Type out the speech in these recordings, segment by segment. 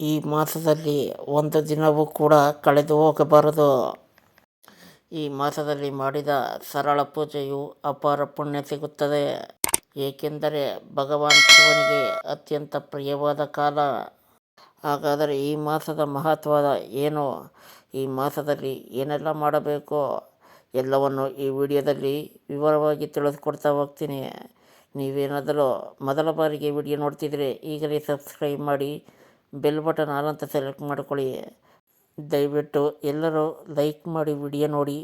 ಈ ಮಾಸದಲ್ಲಿ ಒಂದು ದಿನವೂ ಕೂಡ ಕಳೆದು ಹೋಗಬಾರದು. ಈ ಮಾಸದಲ್ಲಿ ಮಾಡಿದ ಸರಳ ಪೂಜೆಯು ಅಪಾರ ಪುಣ್ಯ ಸಿಗುತ್ತದೆ. ಏಕೆಂದರೆ ಭಗವಾನ್ ಶಿವನಿಗೆ ಅತ್ಯಂತ ಪ್ರಿಯವಾದ ಕಾಲ. ಹಾಗಾದರೆ ಈ ಮಾಸದ ಮಹತ್ವ ಏನು? ಈ ಮಾಸದಲ್ಲಿ ಏನೆಲ್ಲ ಮಾಡಬೇಕು? ಎಲ್ಲವನ್ನು ಈ ವಿಡಿಯೋದಲ್ಲಿ ವಿವರವಾಗಿ ತಿಳಿಸ್ಕೊಡ್ತಾ ಹೋಗ್ತೀನಿ. ನೀವೇನಾದರೂ ಮೊದಲ ಬಾರಿಗೆ ವಿಡಿಯೋ ನೋಡ್ತಿದ್ರೆ ಈಗಲೇ ಸಬ್ಸ್ಕ್ರೈಬ್ ಮಾಡಿ ಬೆಲ್ ಬಟನ್ ಆಲ್ ಅಂತ ಸೆಲೆಕ್ಟ್ ಮಾಡ್ಕೊಳ್ಳಿ. ದಯವಿಟ್ಟು ಎಲ್ಲರೂ ಲೈಕ್ ಮಾಡಿ ವಿಡಿಯೋ ನೋಡಿ.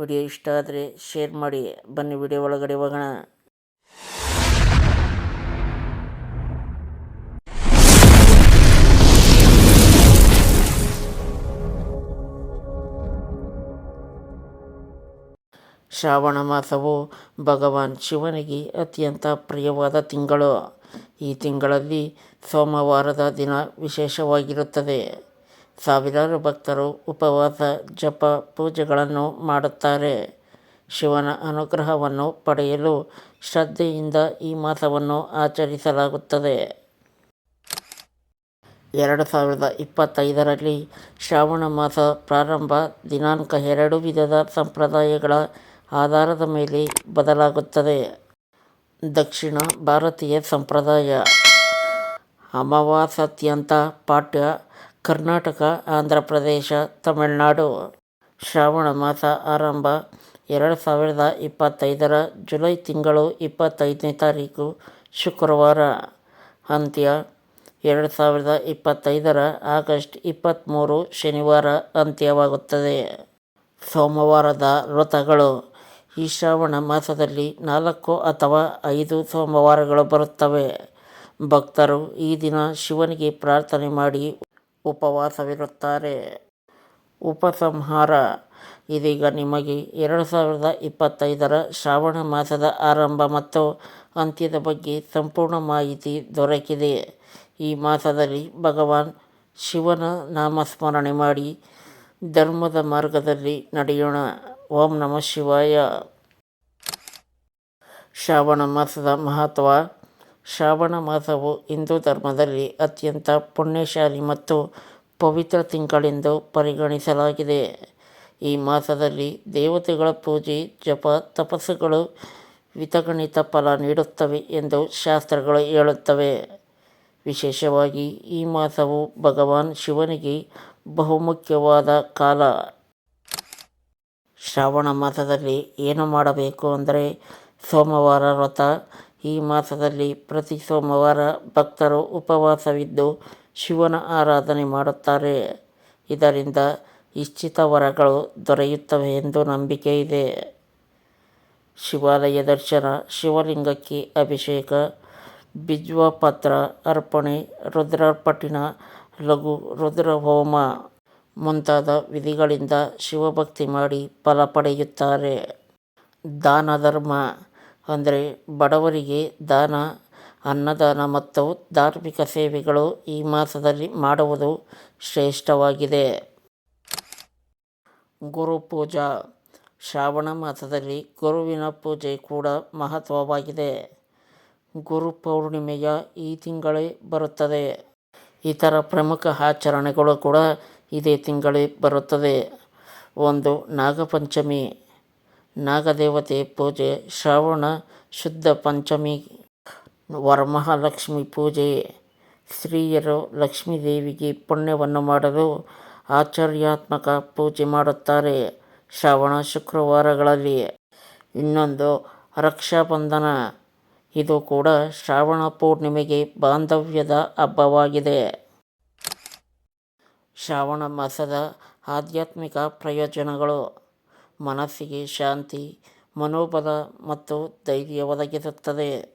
ವಿಡಿಯೋ ಇಷ್ಟ ಆದರೆ ಶೇರ್ ಮಾಡಿ. ಬನ್ನಿ ವಿಡಿಯೋ ಒಳಗಡೆ ಹೋಗೋಣ. ಶ್ರಾವಣ ಮಾಸವು ಭಗವಾನ್ ಶಿವನಿಗೆ ಅತ್ಯಂತ ಪ್ರಿಯವಾದ ತಿಂಗಳು. ಈ ತಿಂಗಳಲ್ಲಿ ಸೋಮವಾರದ ದಿನ ವಿಶೇಷವಾಗಿರುತ್ತದೆ. ಸಾವಿರಾರು ಭಕ್ತರು ಉಪವಾಸ, ಜಪ, ಪೂಜೆಗಳನ್ನು ಮಾಡುತ್ತಾರೆ. ಶಿವನ ಅನುಗ್ರಹವನ್ನು ಪಡೆಯಲು ಶ್ರದ್ಧೆಯಿಂದ ಈ ಮಾಸವನ್ನು ಆಚರಿಸಲಾಗುತ್ತದೆ. ಎರಡು ಸಾವಿರದ ಇಪ್ಪತ್ತೈದರಲ್ಲಿ ಶ್ರಾವಣ ಮಾಸ ಪ್ರಾರಂಭ, ದಿನಾಂಕ ಎರಡು ವಿಧದ ಸಂಪ್ರದಾಯಗಳ ಆಧಾರದ ಮೇಲೆ ಬದಲಾಗುತ್ತದೆ. ದಕ್ಷಿಣ ಭಾರತೀಯ ಸಂಪ್ರದಾಯ. ಅಮಾವಾಸ್ಯಾತ್ಯಂತ ಪಾಠ್ಯ ಕರ್ನಾಟಕ, ಆಂಧ್ರ ಪ್ರದೇಶ, ತಮಿಳುನಾಡು. ಶ್ರಾವಣ ಮಾಸ ಆರಂಭ, ಎರಡು ಸಾವಿರದ ಇಪ್ಪತ್ತೈದರ ಜುಲೈ ತಿಂಗಳು ಇಪ್ಪತ್ತೈದನೇ ತಾರೀಕು, ಶುಕ್ರವಾರ. ಅಂತ್ಯ, ಎರಡು ಸಾವಿರದ ಇಪ್ಪತ್ತೈದರ ಆಗಸ್ಟ್ ಇಪ್ಪತ್ತ್ಮೂರು ಶನಿವಾರ ಅಂತ್ಯವಾಗುತ್ತದೆ. ಸೋಮವಾರದ ವ್ರತಗಳು. ಈ ಶ್ರಾವಣ ಮಾಸದಲ್ಲಿ ನಾಲ್ಕು ಅಥವಾ ಐದು ಸೋಮವಾರಗಳು ಬರುತ್ತವೆ. ಭಕ್ತರು ಈ ದಿನ ಶಿವನಿಗೆ ಪ್ರಾರ್ಥನೆ ಮಾಡಿ ಉಪವಾಸವಿರುತ್ತಾರೆ. ಉಪಸಂಹಾರ. ಇದೀಗ ನಿಮಗೆ ಎರಡು ಸಾವಿರದ ಇಪ್ಪತ್ತೈದರ ಶ್ರಾವಣ ಮಾಸದ ಆರಂಭ ಮತ್ತು ಅಂತ್ಯದ ಬಗ್ಗೆ ಸಂಪೂರ್ಣ ಮಾಹಿತಿ ದೊರಕಿದೆ. ಈ ಮಾಸದಲ್ಲಿ ಭಗವಾನ್ ಶಿವನ ನಾಮಸ್ಮರಣೆ ಮಾಡಿ ಧರ್ಮದ ಮಾರ್ಗದಲ್ಲಿ ನಡೆಯೋಣ. ಓಂ ನಮಃ ಶಿವಾಯ. ಶ್ರಾವಣ ಮಾಸದ ಮಹತ್ವ. ಶ್ರಾವಣ ಮಾಸವು ಹಿಂದೂ ಧರ್ಮದಲ್ಲಿ ಅತ್ಯಂತ ಪುಣ್ಯಶಾಲಿ ಮತ್ತು ಪವಿತ್ರ ತಿಂಗಳೆಂದು ಪರಿಗಣಿಸಲಾಗಿದೆ. ಈ ಮಾಸದಲ್ಲಿ ದೇವತೆಗಳ ಪೂಜೆ, ಜಪ, ತಪಸ್ಸುಗಳು ವಿತಗಣಿತ ಫಲ ನೀಡುತ್ತವೆ ಎಂದು ಶಾಸ್ತ್ರಗಳು ಹೇಳುತ್ತವೆ. ವಿಶೇಷವಾಗಿ ಈ ಮಾಸವು ಭಗವಾನ್ ಶಿವನಿಗೆ ಬಹುಮುಖ್ಯವಾದ ಕಾಲ. ಶ್ರಾವಣ ಮಾಸದಲ್ಲಿ ಏನು ಮಾಡಬೇಕು ಅಂದರೆ ಸೋಮವಾರ ವ್ರತ. ಈ ಮಾಸದಲ್ಲಿ ಪ್ರತಿ ಸೋಮವಾರ ಭಕ್ತರು ಉಪವಾಸವಿದ್ದು ಶಿವನ ಆರಾಧನೆ ಮಾಡುತ್ತಾರೆ. ಇದರಿಂದ ಇಚ್ಛಿತ ವರಗಳು ದೊರೆಯುತ್ತವೆ ಎಂದು ನಂಬಿಕೆ ಇದೆ. ಶಿವಾಲಯ ದರ್ಶನ, ಶಿವಲಿಂಗಕ್ಕೆ ಅಭಿಷೇಕ, ಬಿಜ್ವಾಪತ್ರ ಅರ್ಪಣೆ ರುದ್ರಪಟ್ಟಿನ ಲಘು ರುದ್ರಹೋಮ ಮುಂತಾದ ವಿಧಿಗಳಿಂದ ಶಿವಭಕ್ತಿ ಮಾಡಿ ಫಲ ಪಡೆಯುತ್ತಾರೆ. ದಾನ ಧರ್ಮ ಅಂದರೆ ಬಡವರಿಗೆ ದಾನ, ಅನ್ನದಾನ ಮತ್ತು ಧಾರ್ಮಿಕ ಸೇವೆಗಳು ಈ ಮಾಸದಲ್ಲಿ ಮಾಡುವುದು ಶ್ರೇಷ್ಠವಾಗಿದೆ. ಗುರು ಪೂಜಾ. ಶ್ರಾವಣ ಮಾಸದಲ್ಲಿ ಗುರುವಿನ ಪೂಜೆ ಕೂಡ ಮಹತ್ವವಾಗಿದೆ. ಗುರು ಪೌರ್ಣಿಮೆಯ ಈ ತಿಂಗಳೇ ಬರುತ್ತದೆ. ಇತರ ಪ್ರಮುಖ ಆಚರಣೆಗಳು ಕೂಡ ಇದೇ ತಿಂಗಳೇ ಬರುತ್ತದೆ. ಒಂದು ನಾಗಪಂಚಮಿ. ನಾಗದೇವತೆ ಪೂಜೆ, ಶ್ರಾವಣ ಶುದ್ಧ ಪಂಚಮಿ, ವರಮಹಾಲಕ್ಷ್ಮಿ ಪೂಜೆ. ಸ್ತ್ರೀಯರು ಲಕ್ಷ್ಮೀದೇವಿಗೆ ಪುಣ್ಯವನ್ನು ಮಾಡಲು ಆಚಾರ್ಯಾತ್ಮಕ ಪೂಜೆ ಮಾಡುತ್ತಾರೆ ಶ್ರಾವಣ ಶುಕ್ರವಾರಗಳಲ್ಲಿ. ಇನ್ನೊಂದು ರಕ್ಷಾಬಂಧನ. ಇದು ಕೂಡ ಶ್ರಾವಣ ಪೂರ್ಣಿಮೆಗೆ ಬಾಂಧವ್ಯದ ಹಬ್ಬವಾಗಿದೆ. ಶ್ರಾವಣ ಮಾಸದ ಆಧ್ಯಾತ್ಮಿಕ ಪ್ರಯೋಜನಗಳು. ಮನಸ್ಸಿಗೆ ಶಾಂತಿ, ಮನೋಬಲ ಮತ್ತು ಧೈರ್ಯ ಒದಗಿಸುತ್ತದೆ.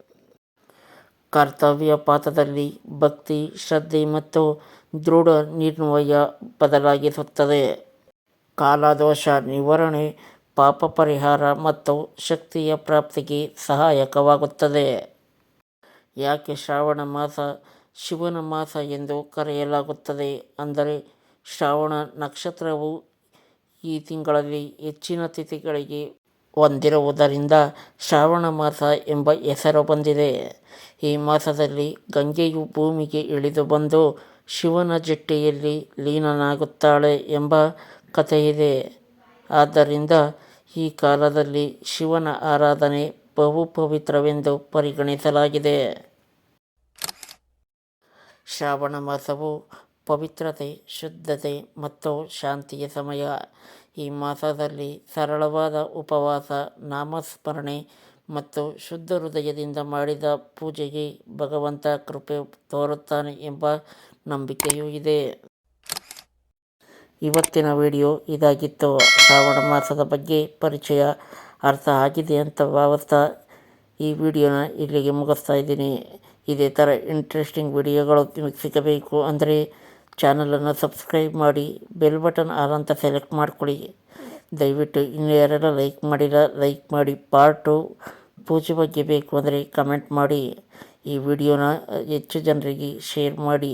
ಕರ್ತವ್ಯ ಪಾತ್ರದಲ್ಲಿ ಭಕ್ತಿ, ಶ್ರದ್ಧೆ ಮತ್ತು ದೃಢ ನಿರ್ಣಯ ಬದಲಾಗಿಸುತ್ತದೆ. ಕಾಲದೋಷ ನಿವಾರಣೆ ಪಾಪ ಪರಿಹಾರ ಮತ್ತು ಶಕ್ತಿಯ ಪ್ರಾಪ್ತಿಗೆ ಸಹಾಯಕವಾಗುತ್ತದೆ. ಯಾಕೆ ಶ್ರಾವಣ ಮಾಸ ಶಿವನ ಮಾಸ ಎಂದು ಕರೆಯಲಾಗುತ್ತದೆ? ಅಂದರೆ ಶ್ರಾವಣ ನಕ್ಷತ್ರವು ಈ ತಿಂಗಳಲ್ಲಿ ಹೆಚ್ಚಿನ ತಿಥಿಗಳಿಗೆ ಹೊಂದಿರುವುದರಿಂದ ಶ್ರಾವಣ ಮಾಸ ಎಂಬ ಹೆಸರು ಬಂದಿದೆ ಈ ಮಾಸದಲ್ಲಿ ಗಂಗೆಯು ಭೂಮಿಗೆ ಇಳಿದು ಬಂದು ಶಿವನ ಜಟ್ಟೆಯಲ್ಲಿ ಲೀನನಾಗುತ್ತಾಳೆ ಎಂಬ ಕಥೆಯಿದೆ. ಆದ್ದರಿಂದ ಈ ಕಾಲದಲ್ಲಿ ಶಿವನ ಆರಾಧನೆ ಬಹು ಪವಿತ್ರವೆಂದು ಪರಿಗಣಿಸಲಾಗಿದೆ. ಶ್ರಾವಣ ಮಾಸವು ಪವಿತ್ರತೆ, ಶುದ್ಧತೆ ಮತ್ತು ಶಾಂತಿಯ ಸಮಯ. ಈ ಮಾಸದಲ್ಲಿ ಸರಳವಾದ ಉಪವಾಸ, ನಾಮಸ್ಮರಣೆ ಮತ್ತು ಶುದ್ಧ ಹೃದಯದಿಂದ ಮಾಡಿದ ಪೂಜೆಗೆ ಭಗವಂತ ಕೃಪೆ ತೋರುತ್ತಾನೆ ಎಂಬ ನಂಬಿಕೆಯೂ ಇದೆ. ಇವತ್ತಿನ ವಿಡಿಯೋ ಇದಾಗಿತ್ತು. ಶ್ರಾವಣ ಮಾಸದ ಬಗ್ಗೆ ಪರಿಚಯ ಅರ್ಥ ಆಗಿದೆ ಅಂತ ಭಾವಿಸ್ತಾ ಈ ವಿಡಿಯೋನ ಇಲ್ಲಿಗೆ ಮುಗಿಸ್ತಾ ಇದ್ದೀನಿ. ಇದೇ ಥರ ಇಂಟ್ರೆಸ್ಟಿಂಗ್ ವಿಡಿಯೋಗಳು ನಿಮಗೆ ಸಿಗಬೇಕು ಅಂದರೆ ಚಾನಲನ್ನು ಸಬ್ಸ್ಕ್ರೈಬ್ ಮಾಡಿ, ಬೆಲ್ ಬಟನ್ ಆಲ್ ಅಂತ ಸೆಲೆಕ್ಟ್ ಮಾಡಿಕೊಳ್ಳಿ ದಯವಿಟ್ಟು ಇನ್ನು ಯಾರೆಲ್ಲ ಲೈಕ್ ಮಾಡಿಲ್ಲ, ಲೈಕ್ ಮಾಡಿ. ಪಾರ್ಟು ಪೂಜೆ ಬಗ್ಗೆ ಬೇಕು ಅಂದರೆ ಕಮೆಂಟ್ ಮಾಡಿ. ಈ ವಿಡಿಯೋನ ಹೆಚ್ಚು ಜನರಿಗೆ ಶೇರ್ ಮಾಡಿ.